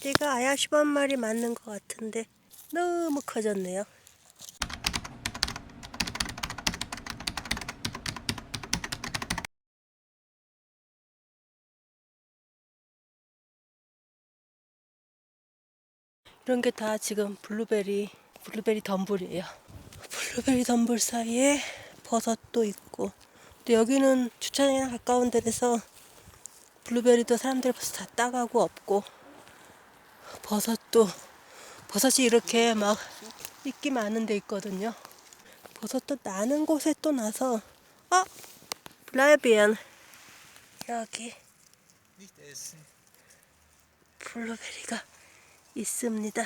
띠가 아야슈 한 마리 맞는 것 같은데 너무 커졌네요. 이런 게 다 지금 블루베리 블루베리 덤불이에요. 블루베리 덤불 사이에 버섯도 있고 근데 여기는 주차장이랑 가까운 데라서 블루베리도 사람들이 벌써 다 따가고 없고 버섯도 버섯이 이렇게 막 있기 많은 데 있거든요. 버섯도 나는 곳에 또 나서 어? 블라이비안 여기. 블루베리가 있습니다.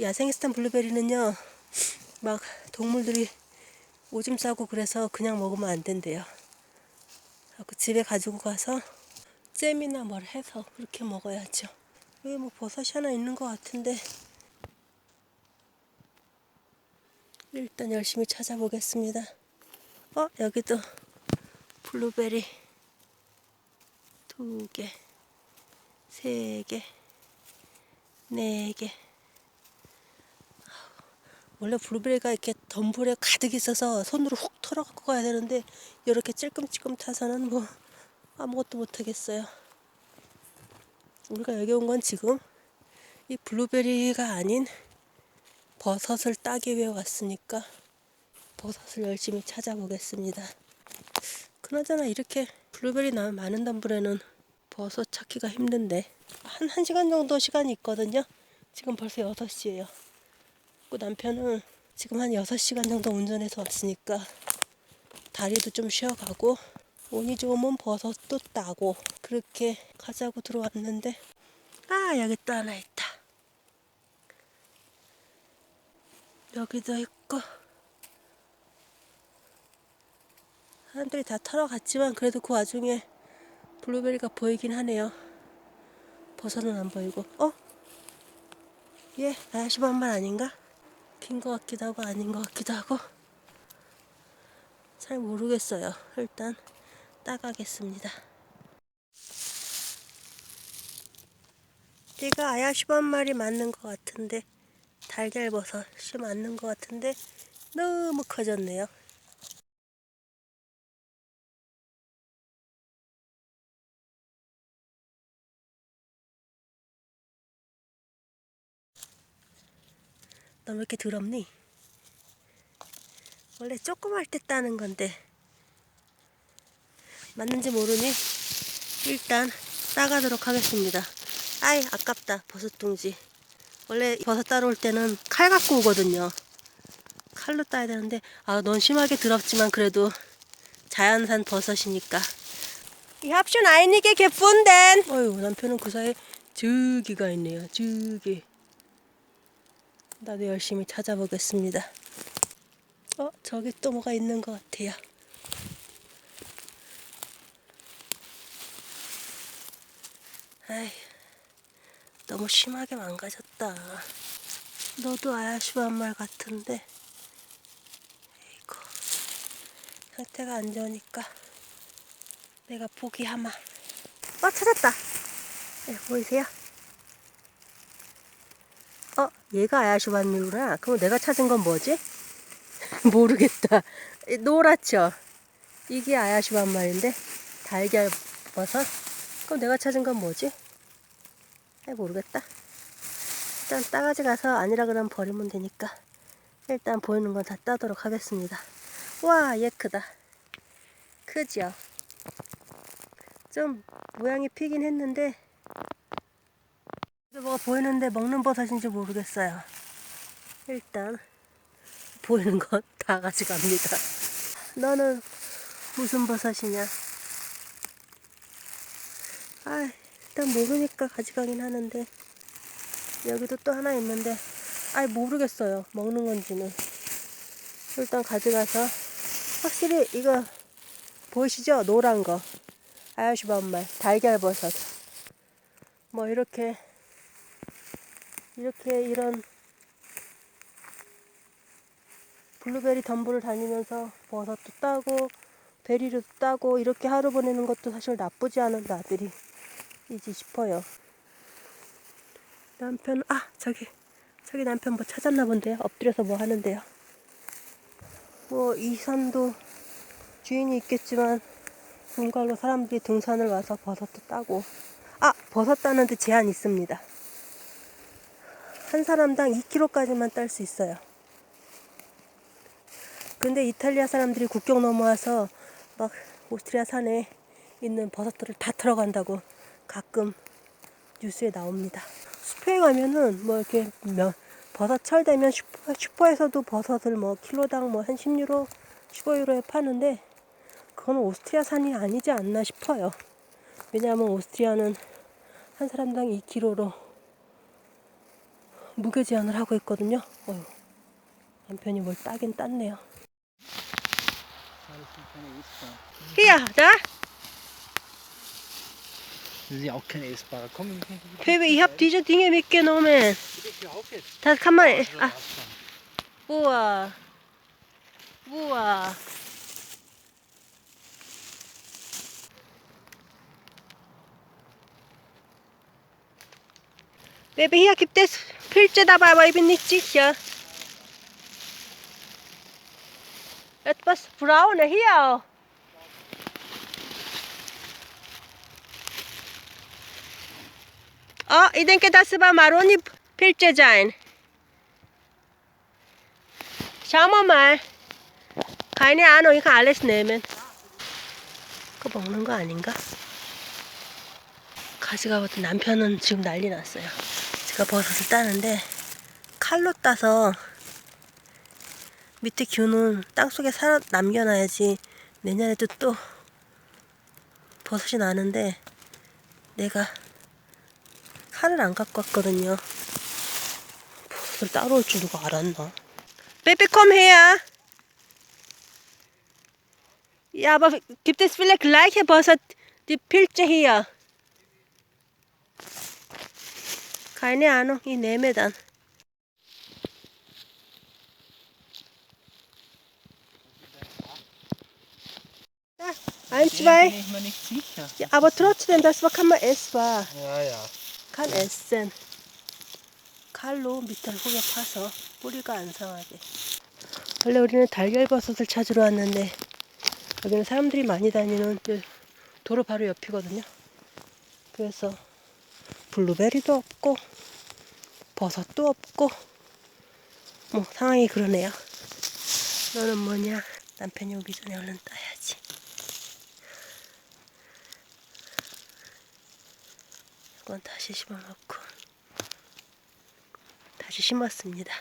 야생스탄 블루베리는요, 막 동물들이 오줌 싸고 그래서 그냥 먹으면 안 된대요. 그래서 집에 가지고 가서 잼이나 뭘 해서 그렇게 먹어야죠. 여기 뭐 버섯이 하나 있는 것 같은데 일단 열심히 찾아보겠습니다. 어 여기도 블루베리 두 개, 세 개, 네 개. 원래 블루베리가 이렇게 덤불에 가득 있어서 손으로 훅 털어 갖고 가야 되는데 이렇게 찔끔찔끔 타서는 뭐 아무것도 못 하겠어요. 우리가 여기 온 건 지금 이 블루베리가 아닌 버섯을 따기 위해 왔으니까 버섯을 열심히 찾아보겠습니다. 그나저나 이렇게 블루베리 나 많은 덤불에는 버섯 찾기가 힘든데 한 1시간 정도 시간이 있거든요. 지금 벌써 6시예요. 그 남편은 지금 한 6시간 정도 운전해서 왔으니까 다리도 좀 쉬어가고 운이 좋으면 버섯도 따고 그렇게 가자고 들어왔는데 아 여기 또 하나 있다. 여기도 있고 사람들이 다 털어 갔지만 그래도 그 와중에 블루베리가 보이긴 하네요. 버섯은 안 보이고 어? 얘 아야시 반말 아닌가? 핀것 같기도 하고 아닌 것 같기도 하고 잘 모르겠어요. 일단 따가겠습니다. 얘가 아야시 반 말이 맞는 것 같은데 달걀버섯이 맞는 것 같은데 너무 커졌네요. 너왜 이렇게 더럽니? 원래 조그말 때 따는 건데 맞는지 모르니 일단 따가도록 하겠습니다. 아이 아깝다 버섯 둥지. 원래 버섯 따러 올 때는 칼 갖고 오거든요. 칼로 따야 되는데 아 넌 심하게 더럽지만 그래도 자연산 버섯이니까. 이 합션 아이니게 개쁜덴. 어휴 남편은 그 사이에 저기가 있네요. 저기. 나도 열심히 찾아보겠습니다. 어, 저기 또 뭐가 있는 것 같아요. 아이, 너무 심하게 망가졌다. 너도 아야슈 한말 같은데, 이거 상태가 안 좋으니까 내가 포기하마. 어, 찾았다. 네, 보이세요? 어, 얘가 아야슈 반미구나. 그럼 내가 찾은 건 뭐지? 모르겠다. 이 노랗죠? 이게 아야슈 반말인데 달걀 버섯? 그럼 내가 찾은 건 뭐지? 아 모르겠다. 일단 따가지 가서 아니라 그러면 버리면 되니까 일단 보이는 건 다 따도록 하겠습니다. 와, 얘 크다. 크죠? 좀 모양이 피긴 했는데 뭐가 보이는데 먹는 버섯인지 모르겠어요. 일단 보이는 건 다 가져갑니다. 너는 무슨 버섯이냐? 아, 일단 모르니까 가져가긴 하는데 여기도 또 하나 있는데 아, 모르겠어요. 먹는 건지는 일단 가져가서 확실히 이거 보이시죠? 노란 거 아야슈반말 달걀버섯 뭐 이렇게 이렇게 이런 블루베리 덤불을 다니면서 버섯도 따고 베리도 따고 이렇게 하루 보내는 것도 사실 나쁘지 않은 나들이 이지 싶어요. 남편, 아, 저기, 저기 남편 뭐 찾았나 본데요. 엎드려서 뭐 하는데요. 뭐, 이 산도 주인이 있겠지만, 분갈로 사람들이 등산을 와서 버섯도 따고, 아, 버섯 따는데 제한 있습니다. 한 사람당 2kg까지만 딸 수 있어요. 근데 이탈리아 사람들이 국경 넘어와서 막 오스트리아 산에 있는 버섯들을 다 털어간다고 가끔 뉴스에 나옵니다. 숲에 가면은 뭐 이렇게 면- 버섯 철 되면 슈퍼, 슈퍼에서도 버섯을 뭐 킬로당 뭐 한 10유로, 15유로에 파는데 그건 오스트리아 산이 아니지 않나 싶어요. 왜냐하면 오스트리아는 한 사람당 2kg로 무게 제한을 하고 있거든요. 어휴, 남편이 뭘 따긴 땄네요. Hier, da. Das ist ja auch kein essbarer. Komm, Pöbel, ich habe diese Dinge mitgenommen. Das kann man. Ach. Ah. Boah. Boah. Baby, hier gibt es Pilze dabei, aber ich bin nicht sicher. Etwas braune hier auch. Oh, war Maroni-Pilze sein. Schauen wir mal. Keine Ahnung, ich kann alles nehmen. 그거 먹는 거 아닌가? 가지가 보다 남편은 지금 난리 났어요. 제가 버섯을 따는데 칼로 따서 밑에 균은 땅속에 살아 남겨놔야지 내년에도 또 버섯이 나는데 내가 칼을 안 갖고 왔거든요. 버섯을 따로 올 줄 누가 알았나? Baby, komm her. Ja, aber gibt es vielleicht gleiche Bosser, die Pilze hier? Keine Ahnung, ich nehme dann. Da, ein, zwei. Ja, aber trotzdem, das war, kann man essbar. Ja, ja. Kann 에센. 칼로 밑을 후벼 파서 뿌리가 안 상하게. 원래 우리는 달걀버섯을 찾으러 왔는데 여기는 사람들이 많이 다니는 그 도로 바로 옆이거든요. 그래서 블루베리도 없고 버섯도 없고 뭐 상황이 그러네요. 너는 뭐냐? 남편이 오기 전에 얼른 따야 지 이건 다시 심어놓고 다시 심었습니다.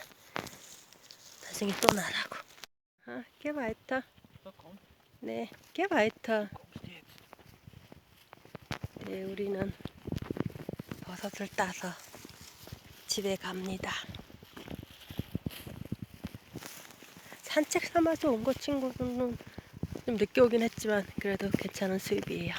나중에 또 나라고. 아, komm. 네, jetzt? 네, 우리는 버섯을 따서 집에 갑니다. 산책 삼아서 온 거 친구는 좀 늦게 오긴 했지만 그래도 괜찮은 수입이에요.